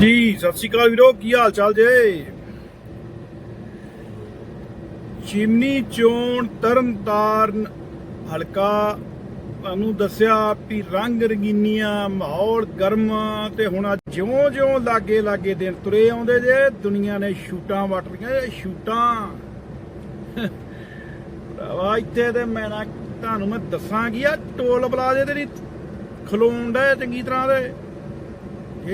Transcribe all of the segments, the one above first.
ਜੀ ਸਤਿ ਸ਼੍ਰੀ ਅਕਾਲ ਵੀਰੋ, ਕੀ ਹਾਲ ਚਾਲ ਜੇ? ਚਿਮਨੀ ਚੋਣ ਤਰਨਤਾਰਨ ਹਲਕਾ ਤੁਹਾਨੂੰ ਦੱਸਿਆ ਵੀ ਰੰਗ ਰੰਗੀਨੀਆਂ, ਮਾਹੌਲ ਗਰਮ ਤੇ ਹੁਣ ਜਿਉਂ-ਜਿਉਂ ਲਾਗੇ ਲਾਗੇ ਦਿਨ ਤੁਰੇ ਆਉਂਦੇ ਜੇ, ਦੁਨੀਆ ਨੇ ਸ਼ੂਟਾਂ ਵੱਟ ਰਹੀਆਂ ਇਹ ਸ਼ੂਟਾਂ। ਭਰਾਵਾ, ਇੱਥੇ ਤੇ ਮੈਂ ਨਾ, ਤੁਹਾਨੂੰ ਮੈਂ ਦੱਸਾਂਗੀ ਆ ਟੋਲ ਪਲਾਜ਼ੇ ਤੇ ਨਹੀਂ ਖਲੋਣ ਦਾ ਚੰਗੀ ਤਰ੍ਹਾਂ ਦੇ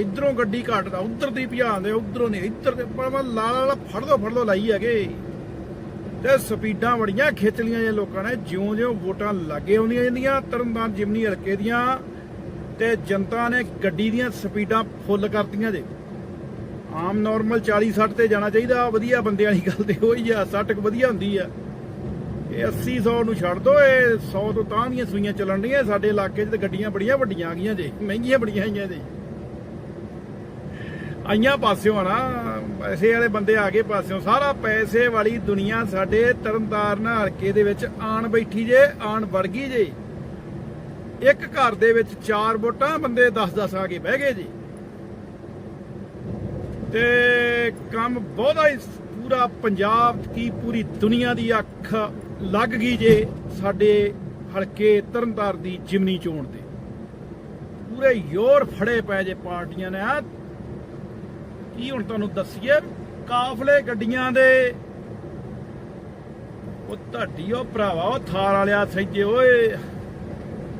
ਇਧਰੋਂ ਗੱਡੀ ਘੱਟਦਾ, ਉਧਰ ਦੀ ਭਜਾਉਂਦੇ ਉਧਰੋਂ ਨਹੀਂ, ਇੱਧਰ ਤੇ ਪਰ ਲਾਲ ਲਾਲ ਫੜ ਦੋ ਫੜ ਲੋ ਲਾਈ ਹੈਗੇ। ਤੇ ਸਪੀਡਾਂ ਬੜੀਆਂ ਖਿੱਚ ਲੀਆਂ ਜੇ ਲੋਕਾਂ ਨੇ, ਜਿਉਂ-ਜਿਉਂ ਵੋਟਾਂ ਲੱਗੇ ਆਉਂਦੀਆਂ ਜਾਂਦੀਆਂ, ਤਰਨਤਾਰਨ ਜਿਮਨੀ ਹਲਕੇ ਦੀਆਂ, ਤੇ ਜਨਤਾ ਨੇ ਗੱਡੀ ਦੀਆਂ ਸਪੀਡਾਂ ਫੁੱਲ ਕਰਤੀਆਂ ਜੇ। ਆਮ ਨਾਰਮਲ 40 60 ਤੇ ਜਾਣਾ ਚਾਹੀਦਾ, ਵਧੀਆ ਬੰਦਿਆਂ ਦੀ ਗੱਲ ਤੇ ਹੋਈ ਆ 60 ਕੁ ਵਧੀਆ ਹੁੰਦੀ ਆ। ਇਹ 80 100 ਨੂੰ ਛੱਡ ਦੋ, ਇਹ 100 ਤੋਂ ਤਾਂ ਦੀਆਂ ਸੂਈਆਂ ਚੱਲਣ ਡੀਆਂ ਸਾਡੇ ਇਲਾਕੇ 'ਚ ਤੇ ਗੱਡੀਆਂ ਬੜੀਆਂ ਵੱਡੀਆਂ ਆ ਗਈਆਂ ਜੇ, ਮਹਿੰਗੀਆਂ ਬੜੀਆਂ ਆਈਆਂ ਜੇ। ਆਈਆਂ ਪਾਸਿਓਂ ਆ ਨਾ ਪੈਸੇ ਵਾਲੇ ਬੰਦੇ ਆ ਗਏ ਪਾਸਿਓਂ, ਸਾਰਾ ਪੈਸੇ ਵਾਲੀ ਦੁਨੀਆ ਸਾਡੇ ਤਰਨਤਾਰਨ ਹਲਕੇ ਦੇ ਵਿੱਚ ਆਣ ਬੈਠੀ ਜੇ, ਆਣ ਵੜ ਗਈ ਜੇ। ਇੱਕ ਘਰ ਦੇ ਵਿੱਚ ਚਾਰ ਵੋਟਾਂ, ਬੰਦੇ 10-10 ਆ ਕੇ ਬਹਿ ਗਏ ਜੀ। ਤੇ ਕੰਮ ਬਹੁਤਾ ਹੀ, ਪੂਰਾ ਪੰਜਾਬ ਕੀ ਪੂਰੀ ਦੁਨੀਆ ਦੀ ਅੱਖ ਲੱਗ ਗਈ ਜੇ ਸਾਡੇ ਹਲਕੇ ਤਰਨਤਾਰਨ ਦੀ ਜਿਮਨੀ ਚੋਣ ਤੇ। ਪੂਰੇ ਯੋਰ ਫੜੇ ਪਏ ਜੇ ਪਾਰਟੀਆਂ ਨੇ ਆ ਕੀ ਹੁਣ ਤੁਹਾਨੂੰ ਦੱਸੀਏ? ਕਾਫਲੇ ਗੱਡੀਆਂ ਦੇ ਉਹ ਤੁਹਾਡੀ ਉਹ ਭਰਾਵਾ, ਉਹ ਥਾਰ ਵਾਲਿਆ ਸੱਜੇ ਓਏ।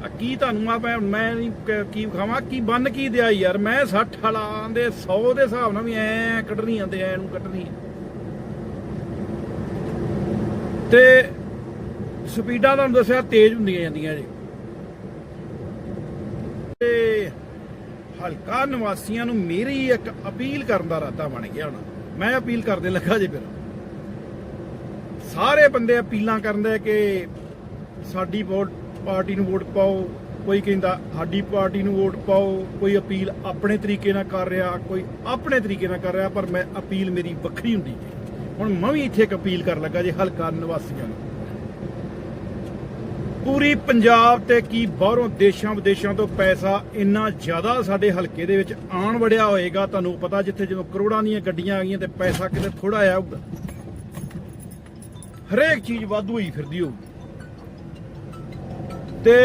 ਆ ਕੀ ਤੁਹਾਨੂੰ ਆ ਮੈਂ ਮੈਂ ਨਹੀਂ ਕੀ ਖਾਵਾਂ ਕੀ ਬੰਨ ਕੀ ਦਿਆ ਯਾਰ? ਮੈਂ 60 ਵਾਲਾ ਦੇ 100 ਦੇ ਹਿਸਾਬ ਨਾਲ ਵੀ ਐ ਕੱਢਣੀ ਆਂਦੇ ਐ ਨੂੰ ਕੱਢਣੀ ਤੇ ਸਪੀਡਾਂ ਤੁਹਾਨੂੰ ਦੱਸਿਆ ਤੇਜ਼ ਹੁੰਦੀਆਂ ਜਾਂਦੀਆਂ ਜੀ। ਤੇ ਹਲਕਾ ਨਿਵਾਸੀਆਂ ਨੂੰ ਮੇਰੀ ਇੱਕ ਅਪੀਲ ਕਰਨ ਦਾ ਰਾਤਾ ਬਣ ਗਿਆ ਹੁਣ। ਮੈਂ ਅਪੀਲ ਕਰਦੇ ਲੱਗਾ ਜੇ ਫਿਰ। ਸਾਰੇ ਬੰਦੇ ਅਪੀਲਾਂ ਕਰਦੇ ਕਿ ਸਾਡੀ ਵੋਟ ਪਾਰਟੀ ਨੂੰ ਵੋਟ ਪਾਓ, ਕੋਈ ਕਹਿੰਦਾ ਸਾਡੀ ਪਾਰਟੀ ਨੂੰ ਵੋਟ ਪਾਓ, ਕੋਈ ਅਪੀਲ ਆਪਣੇ ਤਰੀਕੇ ਨਾਲ ਕਰ ਰਿਹਾ, ਕੋਈ ਆਪਣੇ ਤਰੀਕੇ ਨਾਲ ਕਰ ਰਿਹਾ, ਪਰ ਮੈਂ ਅਪੀਲ ਮੇਰੀ ਵੱਖਰੀ ਹੁੰਦੀ ਹੈ। ਹੁਣ ਮੈਂ ਵੀ ਇੱਥੇ ਇੱਕ ਅਪੀਲ ਕਰਨ ਲੱਗਾ ਜੇ ਹਲਕਾ ਨਿਵਾਸੀਆਂ ਨੂੰ। ਪੂਰੀ ਪੰਜਾਬ ਤੇ ਕੀ ਬਾਹਰੋਂ ਦੇਸ਼ਾਂ ਵਿਦੇਸ਼ਾਂ ਤੋਂ ਪੈਸਾ ਇੰਨਾ ਜ਼ਿਆਦਾ ਸਾਡੇ ਹਲਕੇ ਦੇ ਵਿੱਚ ਆਣ ਵੜਿਆ ਹੋਏਗਾ, ਤੁਹਾਨੂੰ ਪਤਾ ਜਿੱਥੇ ਜਦੋਂ ਕਰੋੜਾਂ ਦੀਆਂ ਗੱਡੀਆਂ ਆ ਗਈਆਂ ਤੇ ਪੈਸਾ ਕਿਤੇ ਥੋੜਾ ਆਇਆ ਹੋਊਗਾ ਹਰੇਕ ਚੀਜ਼ ਵਾਧੂ ਹੋਈ ਫਿਰਦੀ ਹੋਊਗੀ। ਤੇ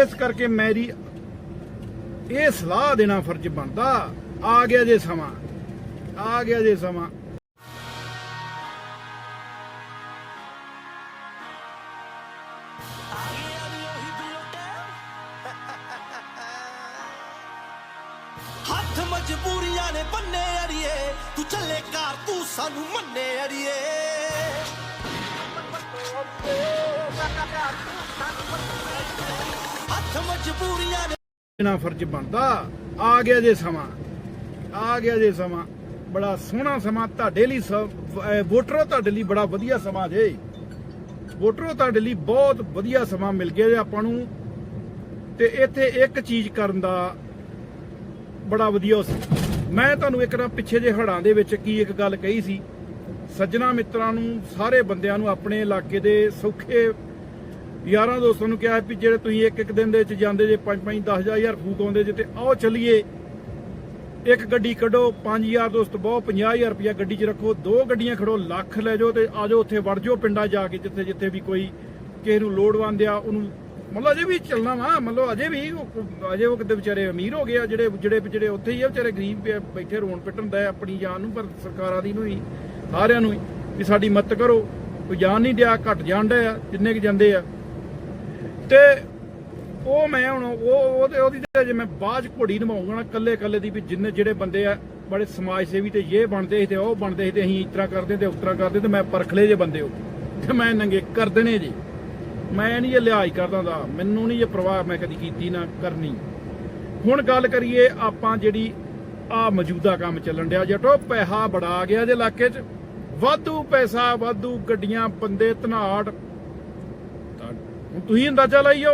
ਇਸ ਕਰਕੇ ਮੇਰੀ ਇਹ ਸਲਾਹ ਦੇਣਾ ਫਰਜ਼ ਬਣਦਾ, ਆ ਗਿਆ ਜੇ ਸਮਾਂ, ਆ ਗਿਆ ਜੇ ਸਮਾਂ। ਬੰਨੇ ਅੜੀਏ। ਤੂੰ ਚੱਲੇ ਘਰ, ਤੂੰ ਸਾਨੂੰ ਮੰਨੇ ਅੜੀਏ। ਹੱਥ ਮਜਬੂਰੀਆਂ ਨੇ। ਫਰਜ਼ ਬਣਦਾ। ਆ ਗਿਆ ਜੇ ਸਮਾਂ। ਆ ਗਿਆ ਜੇ ਸਮਾਂ। ਬੜਾ ਸੋਹਣਾ ਸਮਾਂ ਤੁਹਾਡੇ ਲਈ ਸ- ਅਹ ਵੋਟਰੋ ਤੁਹਾਡੇ ਲਈ ਬੜਾ ਵਧੀਆ ਸਮਾਂ ਜੇ। ਵੋਟਰੋ ਤੁਹਾਡੇ ਲਈ ਬਹੁਤ ਵਧੀਆ ਸਮਾਂ ਮਿਲ ਗਿਆ ਜੇ ਆਪਾਂ ਨੂੰ। ਤੇ ਇੱਥੇ ਇੱਕ ਚੀਜ਼ ਕਰਨ ਦਾ ਬੜਾ ਵਧੀਆ ਸੀ ਮੈਂ ਤੁਹਾਨੂੰ ਇੱਕ ਨਾ ਪਿੱਛੇ ਜੇ ਹੜਾਂ ਦੇ ਵਿੱਚ ਕੀ ਇੱਕ ਗੱਲ ਕਹੀ ਸੀ। ਸੱਜਣਾ ਮਿੱਤਰਾਂ ਨੂੰ, ਸਾਰੇ ਬੰਦਿਆਂ ਨੂੰ ਆਪਣੇ ਇਲਾਕੇ ਦੇ ਸੌਖੇ ਯਾਰਾਂ ਦੋਸਤਾਂ ਨੂੰ ਕਿਹਾ ਵੀ ਜਿਹੜੇ ਤੁਸੀਂ ਇੱਕ ਇੱਕ ਦਿਨ ਦੇ ਵਿੱਚ ਜਾਂਦੇ ਜੇ 5 5 10000 ਹਜ਼ਾਰ ਫੂਕ ਆਉਂਦੇ ਜੇ ਤੇ ਆਓ ਚੱਲੀਏ। ਇੱਕ ਗੱਡੀ ਕੱਢੋ 5000 ਦੋਸਤ ਬਹੁ 50000 ਰੁਪਇਆ ਗੱਡੀ 'ਚ ਰੱਖੋ, ਦੋ ਗੱਡੀਆਂ ਖੜੋ, ਲੱਖ ਲੈ ਜਾਓ ਤੇ ਆਜੋ ਉੱਥੇ, ਵੜ ਜਾਓ ਪਿੰਡਾਂ ਜਾ ਕੇ ਜਿੱਥੇ ਜਿੱਥੇ ਵੀ ਕੋਈ ਕਿਸੇ ਨੂੰ ਲੋੜਵੰਦ ਆ, ਉਹਨੂੰ ਮਤਲਬ ਅਜੇ ਵੀ ਚੱਲਣਾ ਵਾ, ਮਤਲਬ ਅਜੇ ਵੀ ਉਹ- ਅਜੇ ਉਹ ਕਿਤੇ ਵਿਚਾਰੇ ਅਮੀਰ ਹੋ ਗਏ ਆ, ਜਿਹੜੇ ਜਿਹੜੇ ਜਿਹੜੇ ਉੱਥੇ ਹੀ ਆ, ਵਿਚਾਰੇ ਗਰੀਬ ਪਿਆ- ਬੈਠੇ ਰੋਣ ਪਿੱਟਣ ਦਾ ਆਪਣੀ ਜਾਨ ਨੂੰ, ਪਰ ਸਰਕਾਰਾਂ ਦੀ ਨੂੰ ਹੀ, ਸਾਰਿਆਂ ਨੂੰ ਹੀ, ਵੀ ਸਾਡੀ ਮਦਦ ਕਰੋ। ਕੋਈ ਜਾਨ ਨਹੀਂ ਡਿਆ, ਘਟ ਜਾਣ ਡਿਆ ਆ ਜਿੰਨੇ ਕਿ ਜਾਂਦੇ ਆ। ਤੇ ਉਹ ਮੈਂ ਹੁਣ, ਉਹ ਉਹਦੇ ਉਹਦੀ ਤੇ ਜੇ ਮੈਂ ਬਾਜ ਘੋੜੀ ਨਿਭਾਉਂਗਾ ਨਾ ਕੱਲੇ ਕੱਲੇ ਦੀ ਵੀ ਜਿੰਨੇ ਜਿਹੜੇ ਬੰਦੇ ਆ, ਬੜੇ ਸਮਾਜ ਸੇਵੀ ਤੇ ਇਹ ਬਣਦੇ ਸੀ ਤੇ ਉਹ ਬਣਦੇ ਸੀ ਤੇ ਅਸੀਂ ਇਸ ਤਰ੍ਹਾਂ ਕਰਦੇ ਤੇ ਉਸ ਤਰ੍ਹਾਂ ਕਰਦੇ ਤੇ ਮੈਂ ਪਰਖਲੇ ਜੇ ਬੰਦੇ ਹੋ। ਤੇ ਮੈਂ ਨੰਗੇ ਕਰ ਦੇਣੇ ਜੀ। ਮੈਂ ਨਹੀਂ ਇਹ ਲਿਹਾਜ਼ ਕਰਦਾ ਦਾ ਮੈਨੂੰ ਨਹੀਂ ਇਹ ਪ੍ਰਵਾਹ ਮੈਂ ਕਦੀ ਕੀਤੀ ਨਾ ਕਰਨੀ। ਹੁਣ ਗੱਲ ਕਰੀਏ ਆਪਾਂ ਜਿਹੜੀ ਆ ਮੌਜੂਦਾ ਕੰਮ ਚੱਲਣ ਡਿਆ ਜਟੋ, ਪੈਸਾ ਬੜਾ ਗਿਆ ਜੇ ਇਲਾਕੇ 'ਚ। ਵਾਧੂ ਪੈਸਾ, ਵਾਧੂ ਗੱਡੀਆਂ, ਬੰਦੇ ਧਨਾੜ। ਹੁਣ ਤੁਸੀਂ ਅੰਦਾਜ਼ਾ ਲਾਈਓ,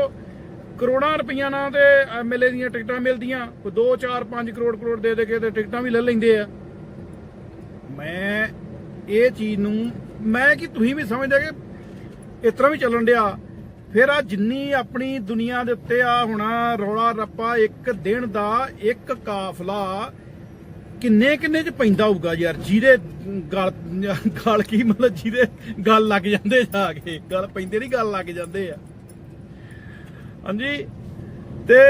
ਕਰੋੜਾਂ ਰੁਪਈਆ ਨਾਲ ਤੇ ਐਮਐਲਏ ਦੀਆਂ ਟਿਕਟਾਂ ਮਿਲਦੀਆਂ। ਕੋਈ 2 4 5 ਕਰੋੜ ਕਰੋੜ ਦੇ ਦੇ ਕੇ ਤੇ ਟਿਕਟਾਂ ਵੀ ਲੈ ਲੈਂਦੇ ਆ। ਮੈਂ ਇਹ ਚੀਜ਼ ਨੂੰ, ਮੈਂ ਕਿ ਤੁਸੀਂ ਵੀ ਸਮਝਦੇ ਕਿ ਇਸ ਤਰ੍ਹਾਂ ਵੀ ਚੱਲਣ ਡਿਆ। ਫਿਰ ਆ ਜਿੰਨੀ ਆਪਣੀ ਦੁਨੀਆ ਦੇ ਉੱਤੇ ਆ ਹੋਣਾ ਰੌਲਾ ਰੱਪਾ ਇੱਕ ਦਿਨ ਦਾ ਇੱਕ ਕਾਫਲਾ ਕਿੰਨੇ ਕਿੰਨੇ ਚ ਪੈਂਦਾ ਹੋਊਗਾ ਯਾਰ? ਜਿਹਦੇ ਗਲ ਗਲ ਕੀ ਮਤਲਬ ਜਿਹਦੇ ਗਲ ਲੱਗ ਜਾਂਦੇ ਜਾ ਕੇ। ਗਲ ਪੈਂਦੇ ਨਹੀਂ ਗਲ ਲੱਗ ਜਾਂਦੇ ਆ। ਹਾਂਜੀ? ਤੇ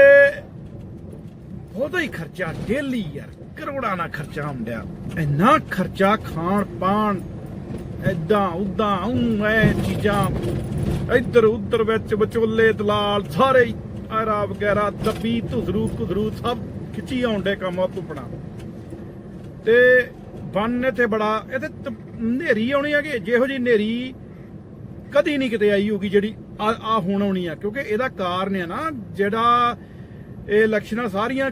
ਬਹੁਤਾ ਹੀ ਖਰਚਾ ਡੇਲੀ ਯਾਰ। ਕਰੋੜਾਂ ਦਾ ਖਰਚਾ ਹੁੰਦਿਆ ਇੰਨਾ ਖਰਚਾ ਖਾਣ ਪਾਣ ਐਦਾਂ ਉਦਾਂ ਉਂ ਐ ਚੀਜ਼ਾਂ। ਇੱਧਰ ਉੱਧਰ ਵਿੱਚ ਵਿਚੋਲੇ ਦਲਾਲ ਸਾਰੇ ਹੀ ਆਰਾ ਵਗੈਰਾ ਦੱਬੀ ਧੁਦਰੂ ਕੁਦਰੂ ਸਭ ਖਿੱਚੀ ਆਉਂਦੇ ਕੰਮ ਆਪਣਾ ਤੇ ਬੰਨ ਤੇ ਬੜਾ ਇਹਦੇ ਹਨੇਰੀ ਆਉਣੀ ਹੈਗੀ, ਜਿਹੋ ਜੀ ਹਨੇਰੀ ਕਦੀ ਨਹੀਂ ਕਿਤੇ ਆਈ ਹੋਗੀ ਜਿਹੜੀ ਆ ਆ ਹੁਣ ਆਉਣੀ ਆ, ਕਿਉਂਕਿ ਇਹਦਾ ਕਾਰਨ ਹੈ ਨਾ, ਜਿਹੜਾ ਇਹ ਇਲੈਕਸ਼ਨਾਂ ਸਾਰੀਆਂ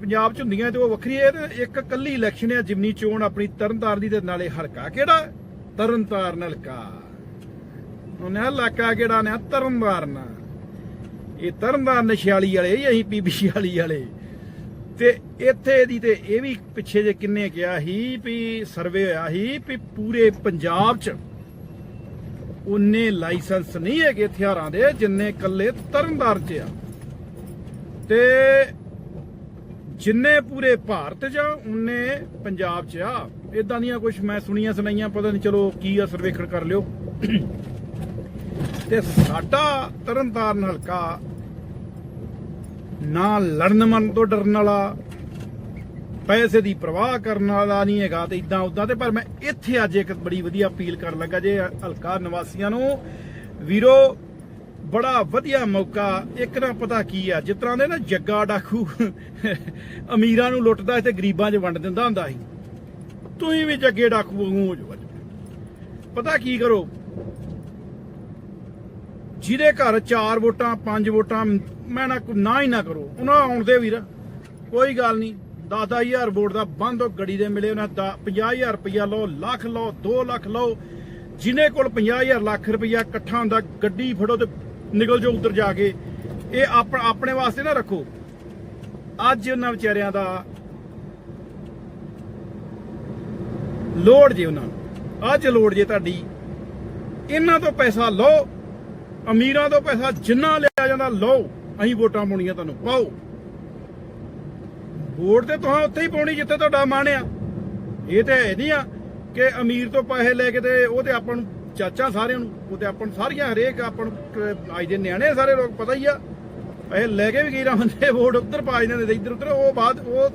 ਪੰਜਾਬ ਚ ਹੁੰਦੀਆਂ ਤੇ ਉਹ ਵੱਖਰੀ ਹੈ ਇੱਕ ਕੱਲੀ ਇਲੈਕਸ਼ਨ ਹੈ ਜਿਮਨੀ ਚੋਣ ਆਪਣੀ ਤਰਨਤਾਰਨ ਦੀ ਤੇ ਨਾਲੇ ਹਲਕਾ ਕਿਹੜਾ? ਤਰਨਤਾਰਨ ਹਲਕਾ। ਉਹਨੇ ਹਲਕਾ ਕਿਹੜਾ? ਨੇ ਤਰਨਤਾਰਨ। ਇਹ ਤਰਨਤਾਰਨ 46 ਵਾਲੇ ਅਸੀਂ ਪੀਬੀ 46 ਵਾਲੇ। ਤੇ ਇੱਥੇ ਦੀ ਤੇ ਇਹ ਵੀ ਪਿੱਛੇ ਜੇ ਕਿੰਨੇ ਗਿਆ ਸੀ ਵੀ ਸਰਵੇ ਹੋਇਆ ਸੀ ਵੀ ਪੂਰੇ ਪੰਜਾਬ ਚ ਉਨੇ ਲਾਇਸੈਂਸ ਨਹੀਂ ਹੈਗੇ ਹਥਿਆਰਾਂ ਦੇ, ਜਿੰਨੇ ਕੱਲੇ ਤਰਨਤਾਰਨ ਚ ਆ। ਤੇ ਜਿੰਨੇ ਪੂਰੇ ਭਾਰਤ ਚ ਆ, ਉਨੇ ਪੰਜਾਬ ਚ ਆ। ਇਦਾਂ ਦੀਆਂ ਕੁਝ ਮੈਂ ਸੁਣੀਆਂ ਸੁਣਾਈਆਂ ਪਤਾ ਨਹੀਂ ਚਲੋ ਕੀ ਆ ਸਰਵੇਖਣ ਕਰ ਲਿਓ। ਤੇ ਸਾਡਾ ਤਰਨਤਾਰਨ ਹਲਕਾ ਨਾ ਲੜਨ ਮਨ ਤੋਂ ਡਰਨ ਵਾਲਾ ਪੈਸੇ ਦੀ ਪ੍ਰਵਾਹ ਕਰਨ ਵਾਲਾ ਨਹੀਂ ਹੈਗਾ ਤੇ ਇਦਾਂ ਉਦਾਂ ਤੇ ਪਰ ਮੈਂ ਇੱਥੇ ਅੱਜ ਇੱਕ ਬੜੀ ਵਧੀਆ ਅਪੀਲ ਕਰਨ ਲੱਗਾ ਜੇ ਹਲਕਾ ਨਿਵਾਸੀਆਂ ਨੂੰ। ਵੀਰੋ ਬੜਾ ਵਧੀਆ ਮੌਕਾ, ਇੱਕ ਨਾ ਪਤਾ ਕੀ ਆ, ਜਿਸ ਤਰ੍ਹਾਂ ਦੇ ਨਾ ਜੱਗਾ ਡਾਕੂ ਅਮੀਰਾਂ ਨੂੰ ਲੁੱਟਦਾ ਤੇ ਗਰੀਬਾਂ 'ਚ ਵੰਡ ਦਿੰਦਾ ਹੁੰਦਾ ਸੀ। ਤੁਸੀਂ ਵੀ ਜੱਗੇ ਡਾਕੂ ਵਾਂਗੂ ਹੋ ਪਤਾ ਕੀ ਕਰੋ? ਜਿਹਦੇ ਘਰ 4 ਵੋਟਾਂ 5 ਵੋਟਾਂ, ਮੈਂ ਨਾ ਨਾ ਹੀ ਨਾ ਕਰੋ। ਉਹਨਾਂ ਆਉਣ ਦੇ ਵੀਰ, ਕੋਈ ਗੱਲ ਨਹੀਂ। 10000 ਵੋਟ ਦਾ ਬੰਦ ਹੋ ਗੜੀ ਦੇ ਮਿਲੇ ਉਹਨਾਂ ਦਾ। 50000 ਰੁਪਇਆ ਲਓ, ਲੱਖ ਲਓ 2 ਲੱਖ ਲਓ। ਜਿਨੇ ਕੋਲ 50000 ਲੱਖ ਰੁਪਇਆ ਇਕੱਠਾ ਹੁੰਦਾ, ਗੱਡੀ ਫੜੋ ਤੇ ਨਿਕਲ ਜਾਓ ਉੱਧਰ ਜਾ ਕੇ। ਇਹ ਆਪਣੇ ਵਾਸਤੇ ਨਾ ਰੱਖੋ। ਅੱਜ ਉਹਨਾਂ ਵਿਚਾਰਿਆਂ ਦਾ ਲੋੜ ਜੇ ਉਹਨਾਂ ਨੂੰ। ਅੱਜ ਲੋੜ ਜੇ ਤੁਹਾਡੀ। ਇਹਨਾਂ ਤੋਂ ਪੈਸਾ ਲਓ। ਅਮੀਰਾਂ ਤੋਂ ਪੈਸਾ ਜਿੰਨਾ ਲਿਆ ਜਾਂਦਾ ਲਓ। ਅਸੀਂ ਵੋਟਾਂ ਪਾਉਣੀਆਂ ਤੁਹਾਨੂੰ, ਪਾਓ। ਵੋਟ ਤੇ ਤੁਸੀਂ ਉੱਥੇ ਹੀ ਪਾਉਣੀ ਜਿੱਥੇ ਤੁਹਾਡਾ ਮਨ ਆ। ਇਹ ਤੇ ਹੈ ਨਹੀਂ ਆ ਕਿ ਅਮੀਰ ਤੋਂ ਪੈਸੇ ਲੈ ਕੇ ਤੇ ਉਹ ਤੇ ਆਪਾਂ ਨੂੰ ਚਾਚਾ ਸਾਰਿਆਂ ਨੂੰ, ਉਹ ਤੇ ਆਪਾਂ ਨੂੰ ਸਾਰੀਆਂ, ਹਰੇਕ ਆਪਾਂ ਨੂੰ ਅੱਜ ਦੇ ਨਿਆਣੇ ਸਾਰੇ ਲੋਕ, ਪਤਾ ਹੀ ਆ। ਪੈਸੇ ਲੈ ਕੇ ਵੀ ਗਈ ਹੁੰਦੇ ਵੋਟ ਉੱਧਰ ਪਾ ਜਾਂਦੇ ਨੇ ਇੱਧਰ ਉੱਧਰ, ਉਹ ਬਾਅਦ, ਉਹ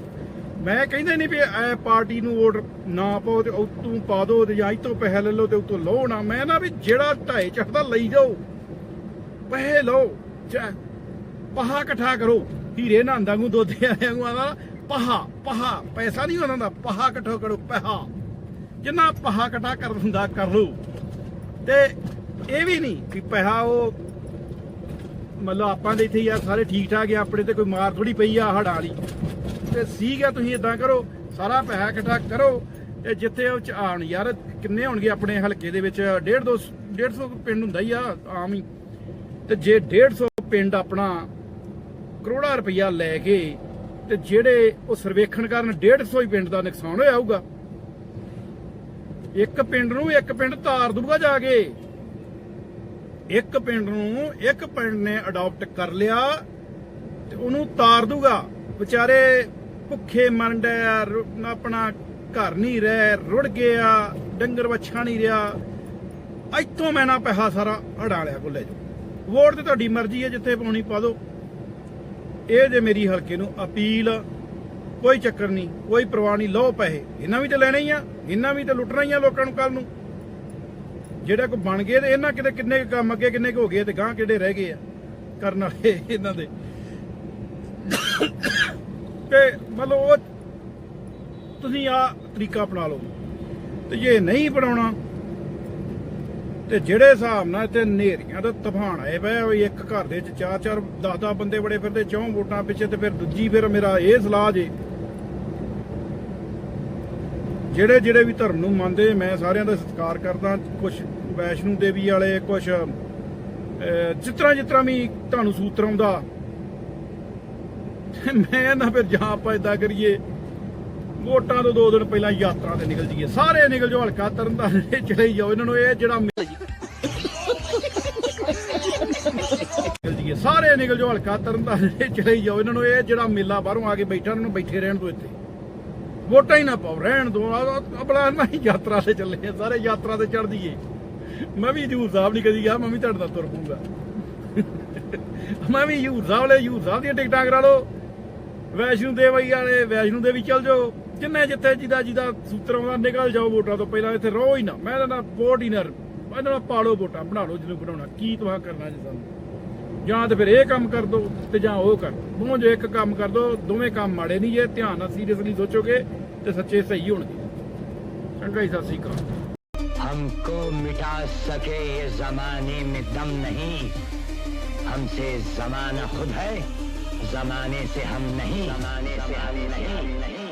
ਮੈਂ ਕਹਿੰਦਾ ਨਹੀਂ ਵੀ ਐ ਪਾਰਟੀ ਨੂੰ ਵੋਟ ਨਾ ਪਾਓ ਤੇ ਉਤੋਂ ਪਾ ਦਿਓ ਤੇ ਜਾਂ ਇਤੋਂ ਪੈਸੇ ਲੈ ਲਓ ਤੇ ਉਤੋਂ ਲਓ ਨਾ। ਮੈਂ ਨਾ ਵੀ ਜਿਹੜਾ ਢਾਈ ਚੜਦਾ ਲਈ ਜਾਓ, ਪੈਸੇ ਲਓ ਪਹਾ ਇਕੱਠਾ ਕਰੋ। ਹੀਰੇ ਨੰਦਾ ਨੂੰ ਦੁੱਧ ਵਾਂਗੂ ਆਦਾ ਪਹਾ ਪਹਾ, ਪੈਸਾ ਨਹੀਂ ਉਹਨਾਂ ਦਾ, ਪਹਾ ਇਕੱਠਾ ਕਰੋ, ਪਹਾ। ਜਿੰਨਾ ਪਹਾ ਇਕੱਠਾ ਕਰ ਹੁੰਦਾ ਕਰ ਲਓ। ਤੇ ਇਹ ਵੀ ਨਹੀਂ ਕਿ ਪੈਸਾ ਉਹ ਮਤਲਬ ਆਪਾਂ ਦੇ ਇੱਥੇ ਯਾਰ ਸਾਰੇ ਠੀਕ ਠਾਕ ਆ, ਆਪਣੇ ਤੇ ਕੋਈ ਮਾਰ ਥੋੜੀ ਪਈ ਆ ਹੜਾਂ ਵਾਲੀ ਤੇ ਸੀਗਾ ਤੁਸੀਂ ਇਦਾਂ ਕਰੋ, ਸਾਰਾ ਪੈਸਾ ਇਕੱਠਾ ਕਰੋ, ਤੇ ਜਿੱਥੇ ਉਹ ਚ ਆਣ ਯਾਰ, ਕਿੰਨੇ ਹੋਣਗੇ ਆਪਣੇ ਹਲਕੇ ਦੇ ਵਿੱਚ? 150 150 ਪਿੰਡ ਹੁੰਦਾ ਹੀ ਆ, ਆਮ ਹੀ। ਤੇ ਜੇ 150 ਪਿੰਡ ਆਪਣਾ ਕਰੋੜਾ ਰੁਪਈਆ ਲੈ ਕੇ, ਤੇ ਜਿਹੜੇ ਉਹ ਸਰਵੇਖਣ ਕਰਨ 150 ਹੀ ਪਿੰਡ ਦਾ ਨੁਕਸਾਨ ਹੋਇਆ ਹੋਊਗਾ। ਇੱਕ ਪਿੰਡ ਨੂੰ ਇੱਕ ਪਿੰਡ ਤਾਰ ਦੂਗਾ ਜਾ ਕੇ। ਇੱਕ ਪਿੰਡ ਨੂੰ ਇੱਕ ਪਿੰਡ ਨੇ ਅਡਾਪਟ ਕਰ ਲਿਆ ਤੇ ਉਹਨੂੰ ਤਾਰ ਦੂਗਾ। ਵਿਚਾਰੇ ਭੁੱਖੇ ਮਰਨ ਆ ਆਪਣਾ ਘਰ ਨਹੀਂ ਰਹਿ, ਰੁੜ ਗਿਆ ਡੰਗਰ ਵੱਛਾ ਨਹੀਂ ਰਿਹਾ। ਇੱਥੋਂ ਮੈਂ ਨਾ ਪੈਸਾ ਸਾਰਾ ਹੜਾ ਲਿਆ ਕੋਲੇ ਜੋ ਵੋਟ ਤੇ ਤੁਹਾਡੀ ਮਰਜ਼ੀ ਹੈ, ਜਿੱਥੇ ਪਾਉਣੀ ਪਾ ਦਿਓ। ਇਹ ਜੇ ਮੇਰੀ ਹਲਕੇ ਨੂੰ ਅਪੀਲ ਕੋਈ ਚੱਕਰ ਨਹੀਂ ਕੋਈ ਪਰਵਾਹ ਨਹੀਂ ਲਓ ਪੈਸੇ। ਇਹਨਾਂ ਵੀ ਤੇ ਲੈਣੇ ਹੀ ਆ ਇਹਨਾਂ ਵੀ ਤੇ ਲੁੱਟਣਾ ਹੀ ਆ ਲੋਕਾਂ ਨੂੰ ਕੱਲ ਨੂੰ। ਜਿਹੜਾ ਕੋ ਬਣ ਗਏ ਤੇ ਇਹਨਾਂ ਕਿਤੇ ਕਿੰਨੇ ਕੁ ਕੰਮ ਅੱਗੇ ਕਿੰਨੇ ਕੁ ਹੋ ਗਏ ਤੇ ਗਾਂ ਕਿਹੜੇ ਰਹਿ ਗਏ ਆ ਕਰਨ ਵਾਲੇ ਇਹਨਾਂ ਦੇ। ਤੇ ਮਤਲਬ ਉਹ ਤੁਸੀਂ ਆ ਤਰੀਕਾ ਅਪਣਾ ਲਓ। ਤੇ ਜੇ ਨਹੀਂ ਬਣਾਉਣਾ ਤੇ ਜਿਹੜੇ ਹਿਸਾਬ ਨਾਲ ਇੱਥੇ ਨੇਰੀਆਂ ਦਾ ਤਫਾਨ ਆਏ ਪਏ ਆ, ਇੱਕ ਘਰ ਦੇ ਵਿੱਚ ਚਾਰ ਚਾਰ 10 10 ਬੰਦੇ ਬੜੇ ਫਿਰਦੇ ਚੌਂ ਵੋਟਾਂ ਪਿੱਛੇ ਤੇ ਫਿਰ ਦੂਜੀ ਫਿਰ ਮੇਰਾ ਇਹ ਸਲਾਹ ਜੇ ਜਿਹੜੇ ਜਿਹੜੇ ਵੀ ਧਰਮ ਨੂੰ ਮੰਨਦੇ, ਮੈਂ ਸਾਰਿਆਂ ਦਾ ਸਤਿਕਾਰ ਕਰਦਾ। ਕੁਝ ਵੈਸ਼ਨੂ ਦੇਵੀ ਵਾਲੇ ਕੁਝ ਜਿਸ ਤਰ੍ਹਾਂ ਵੀ ਤੁਹਾਨੂੰ ਸੂਤਰ ਆਉਂਦਾ। ਮੈਂ ਨਾ ਫਿਰ ਜਾਂ ਆਪਾਂ ਇਦਾਂ ਕਰੀਏ, ਵੋਟਾਂ ਤੋਂ ਦੋ ਦਿਨ ਪਹਿਲਾਂ ਯਾਤਰਾ ਤੇ ਨਿਕਲ ਜਾਈਏ। ਸਾਰੇ ਨਿਕਲ ਜਾਓ, ਹਲਕਾ ਤਰਨ ਦਾ ਚਲੇ ਜਾਓ। ਇਹਨਾਂ ਨੂੰ ਇਹ ਜਿਹੜਾ ਨਿਕਲ ਜੀਏ ਸਾਰੇ ਨਿਕਲ ਜਾਓ, ਹਲਕਾ ਤਰਨ ਦਾ ਚਲੇ ਜਾਓ। ਇਹਨਾਂ ਨੂੰ ਇਹ ਜਿਹੜਾ ਮੇਲਾ ਬਾਹਰੋਂ ਆ ਕੇ ਬੈਠਾ, ਇਹਨਾਂ ਨੂੰ ਬੈਠੇ ਰਹਿਣ ਦਿਓ ਇੱਥੇ। ਵੋਟਾਂ ਹੀ ਨਾ ਪਾਓ, ਰਹਿਣ ਦੋ ਆਪਣਾ ਨਾ ਹੀ ਯਾਤਰਾ ਤੇ ਚੱਲੇ ਆ, ਸਾਰੇ ਯਾਤਰਾ ਤੇ ਚੜ ਦਈਏ ਮੈਂ ਵੀ ਹਜੂਰ ਸਾਹਿਬ ਨਹੀਂ ਕਦੀ ਗਿਆ, ਮੈਂ ਵੀ ਤੁਹਾਡੇ ਨਾਲ ਤੁਰ ਪੂੰਗਾ ਮੈਂ ਵੀ ਹਜੂਰ ਸਾਹਿਬ ਲੈ ਹਜੂਰ ਸਾਹਿਬ ਦੀਆਂ ਟਿਕਟਾਂ ਕਰਾ ਲਓ। ਵੈਸ਼ਨੂ ਦੇਵੀ ਵਾਲੇ, ਵੈਸ਼ਨੂ ਦੇਵੀ ਚੱਲ ਜਾਓ। ਜਿੰਨੇ ਜਿੱਥੇ ਜਿਹਦਾ ਜਿਹਦਾ ਸੂਤਰ ਆਉਂਦਾ, ਨਿਕਲ ਜਾਓ ਵੋਟਾਂ ਤੋਂ ਪਹਿਲਾਂ, ਇੱਥੇ ਰਹੋ ਹੀ ਨਾ। ਮੈਂ ਇਹਨਾਂ ਨਾਲ ਵੋਟ ਹੀ ਨਾ ਇਹਨਾਂ ਨਾਲ ਪਾਲੋ ਵੋਟਾਂ, ਬਣਾ ਲਓ ਜਿਹਨੂੰ ਬਣਾਉਣਾ। ਕੀ ਤੁਹਾਂ ਕਰਨਾ ਜੀ ਸਾਨੂੰ? ਜਾਂ ਤੇ ਫਿਰ ਇਹ ਕੰਮ ਕਰ ਦੋ ਤੇ ਜਾਂ ਉਹ ਕਰ ਦੋ ਦੋਵੇਂ ਜੋ ਇੱਕ ਕੰਮ ਕਰ ਦੋ ਦੋਵੇਂ ਕੰਮ ਮਾੜੇ ਨਹੀਂ ਜੇ ਧਿਆਨ ਨਾਲ ਸੀਰੀਅਸਲੀ ਸੋਚੋਗੇ ਤੇ ਸੱਚੇ ਸਹੀ ਹੋਣਗੇ ਚੰਗਾ ਜੀ ਸਤਿ ਸ੍ਰੀ ਅਕਾਲ हमको मिटा सके ये जमाने में दम नहीं हमसे जमाना खुद है जमाने से हम नहीं जमाने से हम नहीं